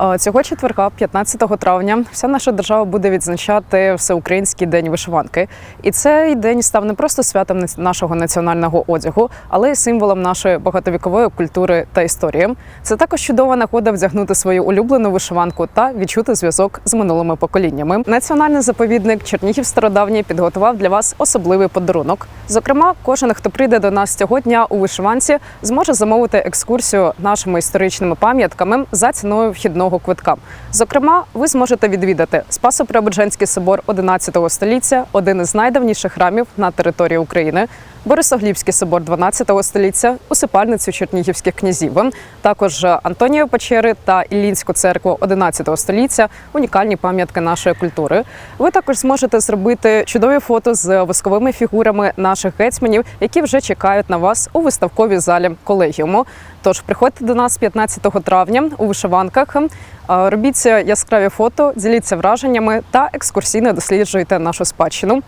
Е, Цього четверга, 15 травня, вся наша держава буде відзначати всеукраїнський день вишиванки. І цей день став не просто святом нашого національного одягу, але й символом нашої багатовікової культури та історії. Це також чудова нагода вдягнути свою улюблену вишиванку та відчути зв'язок з минулими поколіннями. Національний заповідник Чернігів Стародавній підготував для вас особливий подарунок. Зокрема, кожен, хто прийде до нас цього дня у вишиванці, зможе замовити екскурсію нашими історичними пам'ятками за ціною вхідного квитка. Зокрема, ви зможете відвідати Спасо-Преображенський собор 11 століття, один із найдавніших храмів на території України. Борисоглібський собор 12 століття, усипальницю чернігівських князів, також Антонієві печери та Іллінську церкву 11 століття унікальні пам'ятки нашої культури. Ви також зможете зробити чудові фото з восковими фігурами наших гетьманів, які вже чекають на вас у виставковій залі колегіуму. Тож приходьте до нас 15 травня у вишиванках. е, Робіть яскраві фото, діліться враженнями та екскурсійно досліджуйте нашу спадщину.